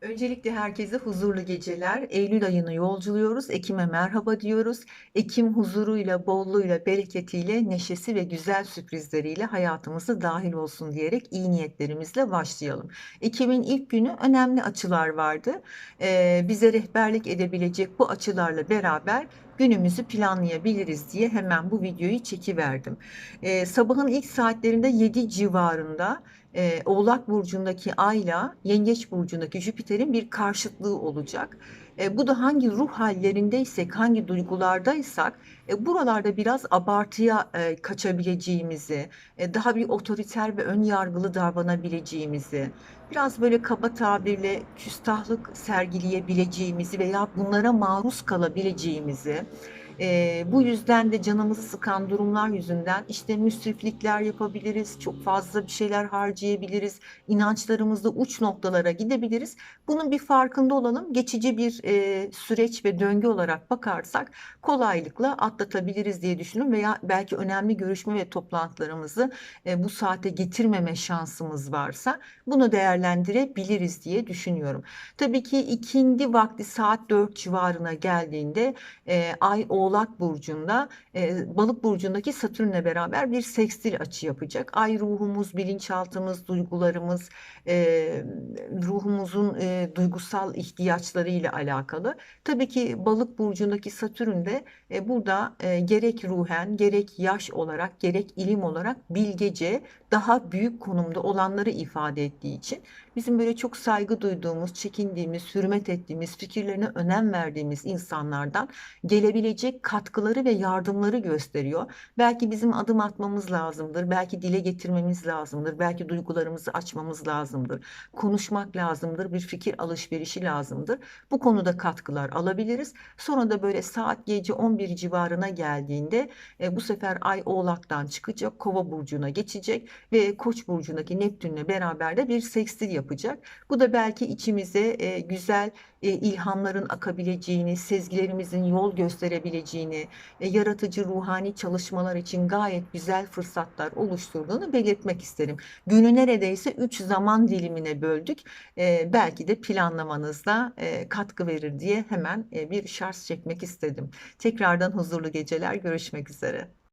Öncelikle herkese huzurlu geceler. Eylül ayını yolculuyoruz. Ekim'e merhaba diyoruz. Ekim huzuruyla, bolluğuyla, bereketiyle, neşesi ve güzel sürprizleriyle hayatımıza dahil olsun diyerek iyi niyetlerimizle başlayalım. Ekim'in ilk günü önemli açılar vardı. Ee, bize rehberlik edebilecek bu açılarla beraber günümüzü planlayabiliriz diye hemen bu videoyu çekiverdim. Ee, sabahın ilk saatlerinde 7 civarında e, Oğlak Burcu'ndaki Ay'la Yengeç Burcu'ndaki Jüpiter'in bir karşıtlığı olacak. E, bu da hangi ruh hallerindeysek, hangi duygulardaysak e, buralarda biraz abartıya e, kaçabileceğimizi, e, daha bir otoriter ve ön yargılı davranabileceğimizi, biraz böyle kaba tabirle küstahlık sergileyebileceğimizi veya bunlara maruz kalabileceğimizi, e, bu yüzden de canımızı sıkan durumlar yüzünden işte müsriflikler yapabiliriz, çok fazla bir şeyler harcayabiliriz, inançlarımızda uç noktalara gidebiliriz. Bunun bir farkında olalım. Geçici bir e, süreç ve döngü olarak bakarsak kolaylıkla atlatabiliriz diye düşünüyorum veya belki önemli görüşme ve toplantılarımızı e, bu saate getirmeme şansımız varsa bunu değerlendirebiliriz diye düşünüyorum. Tabii ki ikindi vakti saat 4 civarına geldiğinde e, Ay Oğlak Burcu'nda e, Balık Burcu'ndaki Satürn'le beraber bir sekstil açı yapacak. Ay ruhumuz, bilinçaltımız, duygularımız, e, ruhumuzun e, duygusal ihtiyaçları ile alakalı. Tabii ki Balık burcundaki Satürn de e, burada e, gerek ruhen, gerek yaş olarak, gerek ilim olarak bilgece daha büyük konumda olanları ifade ettiği için bizim böyle çok saygı duyduğumuz, çekindiğimiz, hürmet ettiğimiz, fikirlerine önem verdiğimiz insanlardan gelebilecek katkıları ve yardımları gösteriyor. Belki bizim adım atmamız lazımdır, belki dile getirmemiz lazımdır, belki duygularımızı açmamız lazımdır, konuşmak lazımdır, bir fikir alışverişi lazımdır. Bu konuda katkılar alabiliriz. Sonra da böyle saat gece 11 civarına geldiğinde e, bu sefer Ay Oğlak'tan çıkacak, Kova burcuna geçecek ve Koç burcundaki Neptünle beraber de bir sekstil yapacak. Bu da belki içimize e, güzel e, ilhamların akabileceğini, sezgilerimizin yol gösterebileceğini, e, yaratıcı ruhani çalışmalar için gayet güzel fırsatlar oluşturduğunu belirtmek isterim. Günü neredeyse 3 zaman dilimine böldük. E, belki de planlamanızda e, katkı verir diye hemen e, bir şarj çekmek istedim. Tekrardan huzurlu geceler, görüşmek üzere.